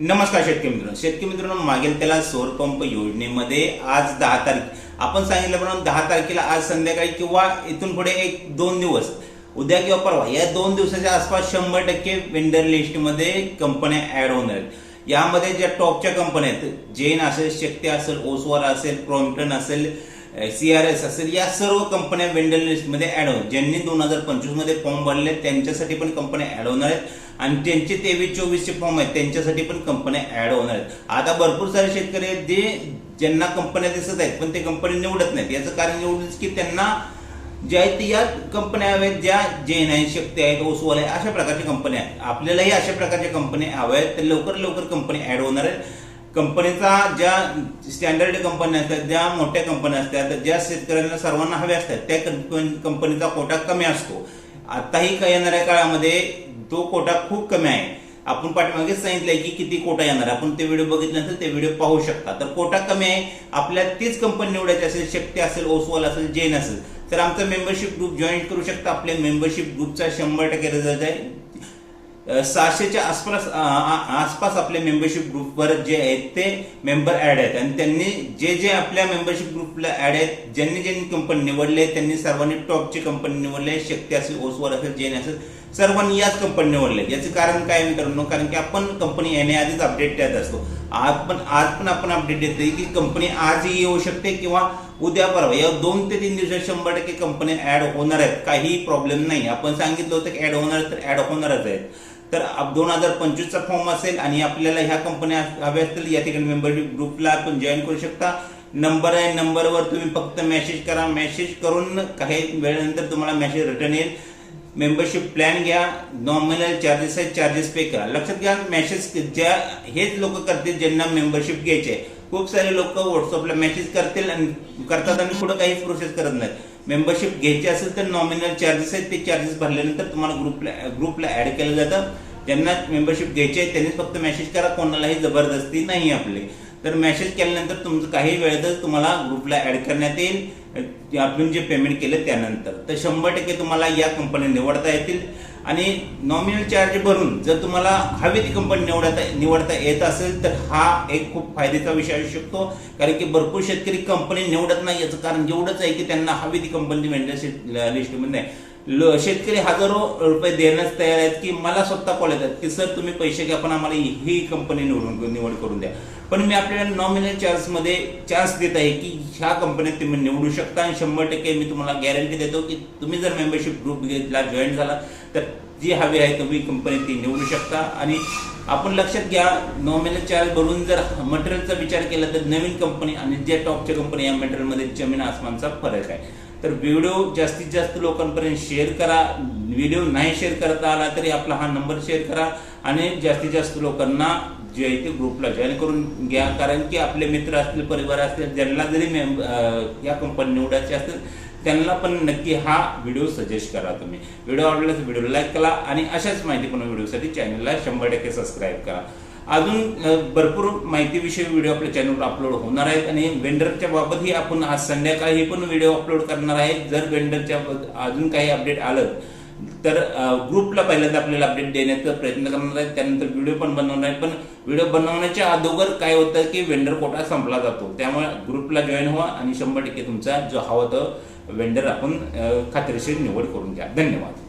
नमस्कार शेतकरी मित्रांनो. शेतकरी मित्रांनो मागेल त्याला सौर पंप योजनेमध्ये आज दहा तारीख. आपण सांगितल्याप्रमाणे दहा तारखेला आज संध्याकाळी किंवा इथून पुढे एक दोन दिवस. उद्या किंवा परवा या दोन दिवसाच्या आसपास शंभर टक्के वेंडर लिस्टमध्ये कंपन्या ॲड होणार आहेत यामध्ये ज्या टॉपच्या कंपन्या आहेत जैन असेल शक्ती असेल ओसवार असेल प्रॉम्प्टन असेल सी आर एस असेल या सर्व कंपन्या वेंडर लिस्टमध्ये ॲड होणार ज्यांनी दोन हजार पंचवीसमध्ये फॉर्म भरले त्यांच्यासाठी पण कंपन्या ॲड होणार आहेत. आणि ज्यांचे तेवीस चोवीसचे फॉर्म आहेत त्यांच्यासाठी पण कंपन्या ॲड होणार आहेत. आता भरपूर सारे शेतकरी आहेत जे ज्यांना कंपन्या दिसत आहेत पण ते कंपनी निवडत नाहीत. याचं कारण एवढंच की त्यांना ज्या आहेत या कंपन्या हव्यात ज्या जैन आहेत शक्ती आहेत ओसवाल आहे अशा प्रकारच्या कंपन्या आहेत. आपल्यालाही अशा प्रकारच्या कंपन्या हव्या आहेत तर लवकर लवकर कंपनी ॲड होणार आहेत. कंपनीचा ज्या स्टँडर्ड कंपन्या असतात ज्या मोठ्या कंपन्या असतात ज्या शेतकऱ्यांना सर्वांना हव्या असतात त्या कंपनीचा कोटा कमी असतो. आताही काही येणाऱ्या काळामध्ये तो कोटा खूप कमी आहे. आपण पाठीमागेच सांगितलंय की किती कोटा येणार. आहे. आपण ते व्हिडिओ बघितल्यानंतर ते व्हिडिओ पाहू शकता. तर कोटा कमी आहे. आपल्या तीच कंपनी निवडायची असेल शक्ती असेल ओसवाल असेल जैन असेल. तर आमचा मेंबरशिप ग्रुप जॉईन करू शकता. आपल्या मेंबरशिप ग्रुपचा शंभर टक्के रिझल्ट आहे. सहाशेच्या आसपास आसपास आपल्या मेंबरशिप ग्रुपवर जे आहेत ते मेंबर ऍड आहेत. आणि त्यांनी जे जे आपल्या मेंबरशिप ग्रुपला ऍड आहेत ज्यांनी ज्यांनी कंपनी निवडले त्यांनी सर्वांनी टॉपची कंपनी निवडली शक्ती असेल ओसवर असेल जेन असेल सर्वांनी याच कंपनी निवडले याचे कारण काय मित्रांनो? कारण की आपण कंपनी येण्याआधीच अपडेट देत असतो. आज पण आज पण आपण अपडेट देतोय की कंपनी आजही येऊ शकते किंवा उद्या परवा. या दोन ते तीन दिवसात शंभर टक्के कंपनी ऍड होणार आहेत. काही प्रॉब्लेम नाही. आपण सांगितलं होतं की ऍड होणार तर ऍड होणारच आहेत. तर दोन हजार पंचवीसचा फॉर्म असेल आणि आपल्याला ह्या कंपन्या हव्या असतील या ठिकाणी मेंबरशिप ग्रुपला आपण जॉईन करू शकता. नंबर आहे नंबरवर तुम्ही फक्त मेसेज करा. मेसेज करून काही वेळेनंतर तुम्हाला मेसेज रिटर्न येईल. मेंबरशिप प्लॅन घ्या. नॉमिनल चार्जेस आहेत चार्जेस पे करा. लक्षात घ्या मेसेज ज्या हेच लोक करतील ज्यांना मेंबरशिप घ्यायचे खूप सारे लोक व्हॉट्सअपला मेसेज करतील आणि करतात आणि पुढे काहीच प्रोसेस करत नाहीत. मेंबरशिप घ्यायची असेल तर नॉमिनल चार्जेस आहेत. ते चार्जेस भरल्यानंतर तुम्हाला ग्रुपला ग्रुपला ऍड केलं जातं. ज्यांना मेंबरशिप घ्यायची आहे त्यांनीच फक्त मेसेज करा. कोणालाही जबरदस्ती नाही आपली. तर मेसेज केल्यानंतर तुमचं काही वेळेतच तुम्हाला ग्रुपला ऍड करण्यात येईल. आपण जे पेमेंट केलं त्यानंतर. तर शंभर टक्के तुम्हाला या कंपन्या निवडता येतील. आणि नॉमिनल चार्ज भरून जर तुम्हाला हवी ती कंपनी निवडता निवडता येत असेल तर हा एक खूप फायद्याचा विषय असू शकतो. कारण की भरपूर शेतकरी कंपनी निवडत नाही याचं कारण एवढंच आहे की त्यांना हवी ती कंपनी वेंडरशिप लिस्टमध्ये नाही. शेतकरी हजारो रुपये देण्यास तयार आहेत की मला स्वतः कॉल येतात की सर तुम्ही पैसे घ्या पण आम्हाला ही कंपनी निवडून निवड करून द्या. पण मी आपल्याला नॉमिनल चार्जमध्ये चान्स देत आहे की ह्या कंपनीत तुम्ही निवडू शकता आणि शंभर टक्के मी तुम्हाला गॅरंटी देतो की तुम्ही जर मेंबरशिप ग्रुप घेतला जॉईन झाला तर जी हवी आहे तुम्ही कंपनी ती निवडू शकता. आणि आपण लक्षात घ्या नॉमिनल चार्ज भरून जर मटेरियलचा विचार केला तर नवीन कंपनी आणि ज्या टॉपच्या कंपनी या मटेरियलमध्ये जमीन आसमानचा फरक आहे. तर व्हिडिओ जास्तीत जास्त लोकांपर्यंत शेअर करा. व्हिडिओ नाही शेअर करता आला तरी आपला हा नंबर शेअर करा आणि जास्तीत जास्त लोकांना जे आहे ते ग्रुपला जॉईन करून घ्या. कारण की आपले मित्र असतील परिवार असतील ज्यांना जरी मेम या कंपनी निवडायचे असतील त्यांना पण नक्की हा व्हिडिओ सजेस्ट करा तुम्ही. व्हिडिओ आवडला तर व्हिडिओ लाईक करा आणि अशाच माहितीपूर्ण व्हिडिओसाठी चॅनलला शंभर टक्के सबस्क्राईब करा. अजून भरपूर माहितीविषयी व्हिडिओ आपल्या चॅनलवर अपलोड होणार आहेत आणि वेंडरच्या बाबतही आपण आज संध्याकाळी पण व्हिडिओ अपलोड करणार आहे जर वेंडरच्या अजून काही अपडेट आलं तर ग्रुपला पहिल्यांदा आपल्याला अपडेट देण्याचा प्रयत्न करणार आहे त्यानंतर व्हिडिओ पण बनवणार आहे पण व्हिडिओ बनवण्याच्या अगोदर काय होतं की वेंडर कोटा संपला जातो. त्यामुळे ग्रुपला जॉईन व्हा आणि शंभर टक्के तुमचा जो हवा तो वेंडर आपण खात्रीशीर निवड करून घ्या. धन्यवाद.